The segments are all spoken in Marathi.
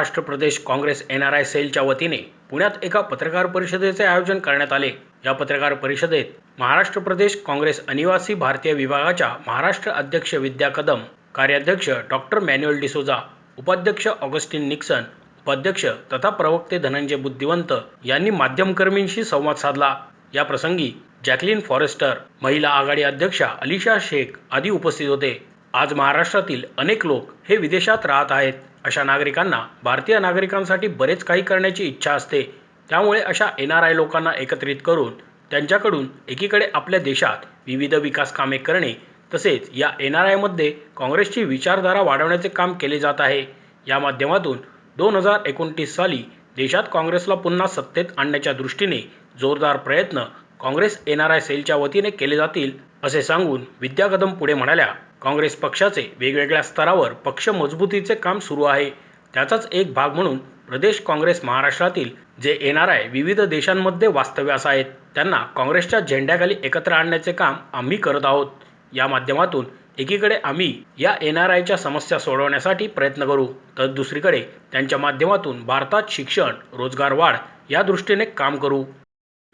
Maharashtra Pradesh Congress N R I सेलच्या वतीने पुण्यात एका पत्रकार परिषदेचे आयोजन करण्यात आले. या पत्रकार परिषदेत महाराष्ट्र प्रदेश काँग्रेस अनिवासी भारतीय विभागाच्या महाराष्ट्र अध्यक्ष विद्या कदम कार्याध्यक्ष डॉक्टर मॅन्युअल डिसोजा उपाध्यक्ष ऑगस्टिन निक्सन उपाध्यक्ष तथा प्रवक्ते धनंजय बुद्धिवंत यांनी माध्यमकर्मींशी संवाद साधला. या प्रसंगी जॅकलिन फॉरेस्टर महिला आघाडी अध्यक्षा अलिशा शेख आदी उपस्थित होते. आज महाराष्ट्रातील अनेक लोक हे विदेशात राहत आहेत. अशा नागरिकांना भारतीय नागरिकांसाठी बरेच काही करण्याची इच्छा असते. त्यामुळे अशा एन आर आय लोकांना एकत्रित करून त्यांच्याकडून एकीकडे आपल्या देशात विविध विकास कामे करणे तसेच या एन आर आयमध्ये काँग्रेसची विचारधारा वाढवण्याचे काम केले जात आहे. या माध्यमातून दोन हजार एकोणतीस साली देशात काँग्रेसला पुन्हा सत्तेत आणण्याच्या दृष्टीने जोरदार प्रयत्न काँग्रेस एन आर आय सेलच्या वतीने केले जातील असे सांगून विद्या कदम पुढे म्हणाल्या. काँग्रेस पक्षाचे वेगवेगळ्या स्तरावर पक्ष मजबूतीचे काम सुरू आहे. त्याचाच एक भाग म्हणून प्रदेश काँग्रेस महाराष्ट्रातील जे एन आर आय विविध देशांमध्ये वास्तव्यास आहेत. त्यांना काँग्रेसच्या झेंड्याखाली एकत्र आणण्याचे काम आम्ही करत आहोत. या माध्यमातून एकीकडे आम्ही या एन आर आयच्या समस्या सोडवण्यासाठी प्रयत्न करू तर दुसरीकडे त्यांच्या माध्यमातून भारतात शिक्षण रोजगार वाढ या दृष्टीने काम करू.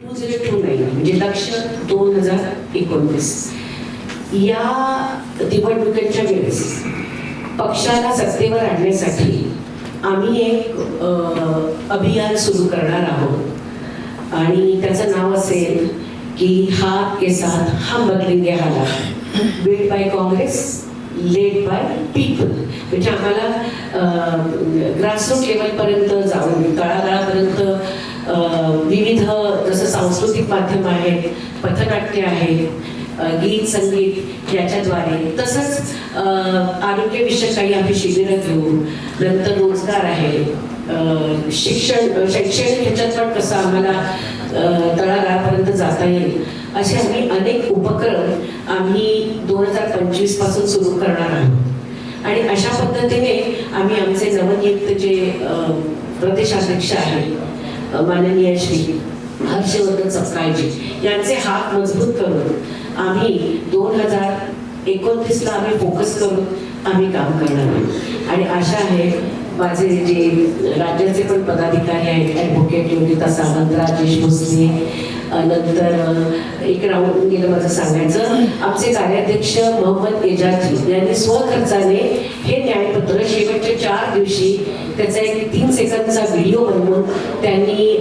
म्हणजे लक्ष दोन हजार एकोणतीस. या निवडणुकीच्या वेळेस पक्षाला सत्तेवर आणण्यासाठी आम्ही एक अभियान सुरू करणार आहोत. आणि त्याचं नाव असेल की हात के साथ हम बदलेंगे हालात. Build by Congress led by people म्हणजे आम्हाला ग्रासरूट लेवलपर्यंत जाऊन तळागाळापर्यंत विविध जसं सांस्कृतिक माध्यम आहेत पथनाट्य आहेत गीत संगीत याच्याद्वारे. तसंच आरोग्यविषयक काही आम्ही शिबिरं घेऊ नंतर रोजगार आहे. शिक्षण शैक्षणिक ह्याच्यात पण कसं आम्हाला तळागाळापर्यंत जाता येईल असे आम्ही अनेक उपक्रम आम्ही दोन हजार पंचवीसपासून सुरू करणार आहोत. आणि अशा पद्धतीने आम्ही आमचे नवनियुक्त जे प्रदेशाध्यक्ष आहेत माननीय श्री हर्षवर्धन सपकाळजी यांचे हात मजबूत करून आम्ही दोन हजार एकोणतीसला आम्ही फोकस करून आम्ही काम करणार आहोत. आणि आशा आहे माझे जे राज्याचे पण पदाधिकारी आहेत ॲडव्होकेट योगिता सावंत राजेश भोसले नंतर एक राऊंड गेलं माझं सांगायचं. आमचे कार्याध्यक्ष मोहम्मद एजाजी यांनी स्वखर्चाने हे न्यायपत्र शेवटच्या चार दिवशी त्याचा एक तीन सेकंदचा व्हिडिओ बनवून त्यांनी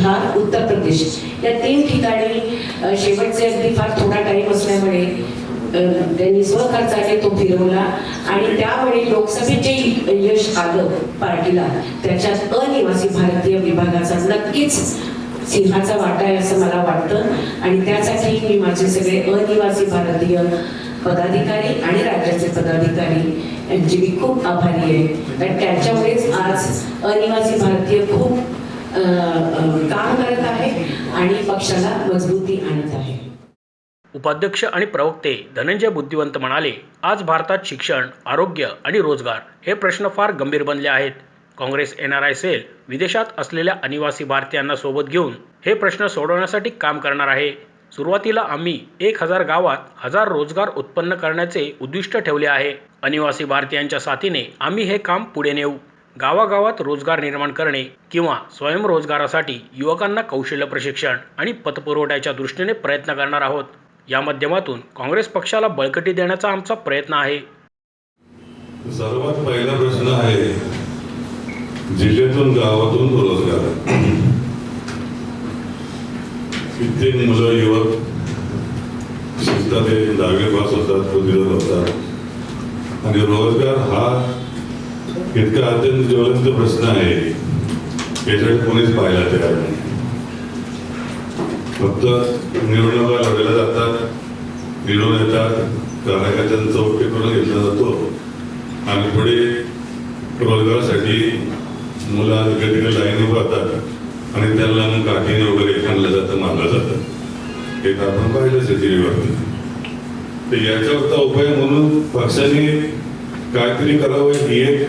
बिहार उत्तर प्रदेश. या तीन ठिकाणी शेवटचे अगदी फार थोडा टाईम असल्यामुळे त्यांनी स्वखर्चाने तो फिरवला आणि त्यावेळी लोकसभेत जे यश आलं पार्टीला. त्याच्यात अनिवासी भारतीय विभागाचा नक्कीच सिंहाचा वाटा आहे असं मला वाटतं. आणि त्यासाठी मी माझे सगळे अनिवासी भारतीय पदाधिकारी आणि राज्याचे पदाधिकारी यांची मी खूप आभारी आहे. कारण त्याच्यामुळेच आज अनिवासी भारतीय खूप अ, अ, काम करत आहे आणि पक्षाला मजबूती आणत आहे. उपाध्यक्ष आणि प्रवक्ते धनंजय बुद्धिवंत म्हणाले आज भारतात शिक्षण आरोग्य आणि रोजगार हे प्रश्न फार गंभीर बनले आहेत. Congress N R I cell विदेशात असलेल्या अनिवासी भारतीयांना सोबत घेऊन हे प्रश्न सोडवण्यासाठी काम करणार आहे. सुरुवातीला आम्ही एक हजार गावात हजार रोजगार उत्पन्न करण्याचे उद्दिष्ट ठेवले आहे. अनिवासी भारतीयांच्या साथीने आम्ही हे काम पुढे नेऊ. गावागावात रोजगार निर्माण करणे किंवा स्वयंरोजगारासाठी युवकांना कौशल्य प्रशिक्षण आणि पतपुरवठ्याच्या दृष्टीने प्रयत्न करणार आहोत. या माध्यमातून काँग्रेस पक्षाला बळकटी देण्याचा आमचा प्रयत्न आहे. सर्वात पहिला प्रश्न आहे जिल्ह्यातून गावातून रोजगार. कित्येक मुलं युवक शिकतात दहावी पास होतात होतात आणि रोजगार हा इतका अत्यंत ज्वलंत प्रश्न आहे. याच्यात कोणीच पाहायला तयार नाही. फक्त निवडणुका लढवल्या जातात निवडून येतात कार्यकर्त्यांचा ओके करून घेतला जातो. आणि पुढे रोजगारासाठी मुलं तिकडे लाईन उभारतात आणि त्यांना मग काठीने वगैरे आणलं जातं मानलं जातं. हे आपण पाहिलंच आहे टी तर याच्यावरचा उपाय म्हणून पक्षाने काहीतरी करावं ही एक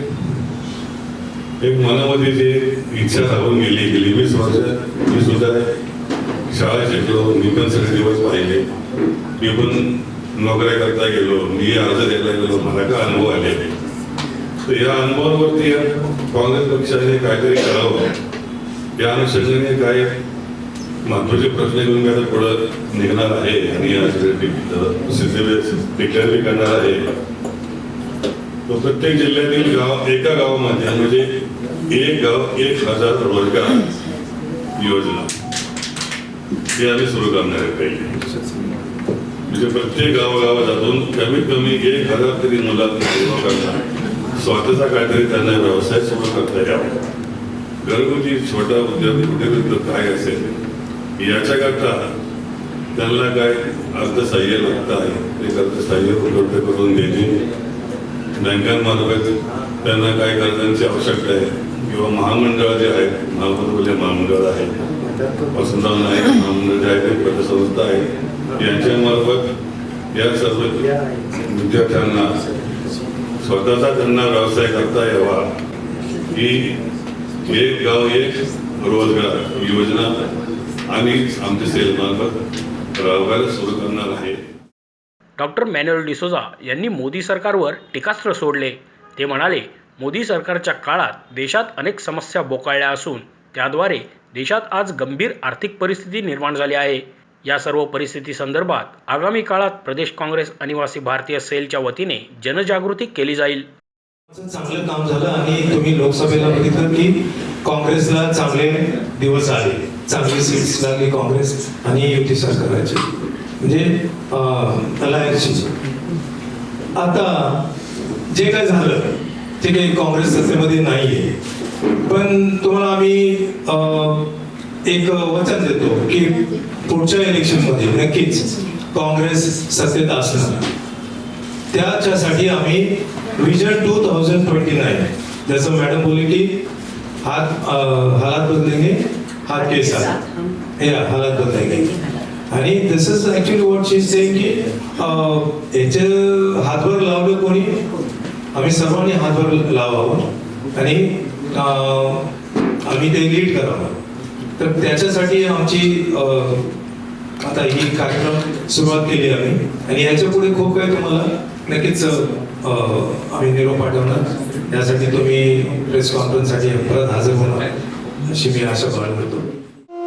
एक मनामध्ये जे इच्छा राहून गेली गेली. वीस वर्ष मी सुद्धा शाळा शिकलो. मी पण सगळे दिवस पाहिले. मी पण नोकऱ्या करता गेलो. मी अर्ज द्यायला गेलो. मला काय अनुभव आले तर या अनुभवावरती या काँग्रेस पक्षाने काहीतरी करावं. या अनुषंगाने काय महत्त्वाचे प्रश्न घेऊन मी आता पुढं निघणार आहे. आणि आज डिक्लेअर बी करणार आहे. तो प्रत्येक जिल्ह्यातील गाव एका गावामध्ये म्हणजे एक गाव एक हजार रोजगार योजना. हे आम्ही सुरू करणार आहे पहिले. म्हणजे प्रत्येक गावागावातून कमीत कमी एक हजार तरी मुलांना स्वतःचा काहीतरी त्यांना व्यवसाय सुरू करता यावा. घरगुती छोटा उद्योग कुठे काय असेल याच्याकरता त्यांना काय अर्थसहाय्य लागतं आहे ते अर्थसहाय्य उपलब्ध करून देणे बँकांमार्फत त्यांना काय कर्जांची आवश्यकता आहे? किंवा महामंडळ जे आहेत महामंडळ महामंडळ आहे वसंतराव नाईक महामंडळ जे आहे ते पतसंस्था आहे यांच्यामार्फत या सर्व विद्यार्थ्यांना स्वतःचा त्यांना व्यवसाय करता यावा. ही एक गाव एक रोजगार योजना आणि आमच्या सेलमार्फत राबवायला सुरू करणार आहे. डॉक्टर मॅन्युअल डिसोजा यांनी मोदी सरकारवर टीकास्त्र सोडले. ते म्हणाले मोदी सरकारच्या काळात देशात अनेक समस्या बोकाळल्या असून त्याद्वारे देशात आज गंभीर आर्थिक परिस्थिती निर्माण झाली आहे. या सर्व परिस्थिती संदर्भात आगामी काळात प्रदेश काँग्रेस अनिवासी भारतीय सेलच्या वतीने जनजागृती केली जाईल. चांगलं काम झालं आणि तुम्ही लोकसभेला बघितलं की काँग्रेसला चांगले दिवस आले. चांगली सीट्स लागली काँग्रेस आणि युती सरकाराची. म्हणजे अलायन्सची आता जे काय झालं ते काही काँग्रेस सत्तेमध्ये नाहीये. पण तुम्हाला आम्ही एक वचन देतो की पुढच्या इलेक्शनमध्ये नक्कीच काँग्रेस सत्तेत असणार. त्याच्यासाठी आम्ही vision two thousand twenty nine जसं मॅडम बोलले की हात हालात बदलेंगे हात के साथ या हालात बदलेंगे. आणि this is actually what she saying की अं, याचे हातभर लावलं कोणी? आम्ही सर्वांनी हातभर लावावं आणि आम्ही ते लीड करावं. तर त्याच्यासाठी आमची आता ही कार्यक्रम सुरुवात केली आम्ही. आणि याच्यापुढे खूप काही तुम्हाला नक्कीच आम्ही निरोप पाठवणार. यासाठी तुम्ही प्रेस कॉन्फरन्ससाठी परत हजर होणार अशी मी आशा बाळगतो.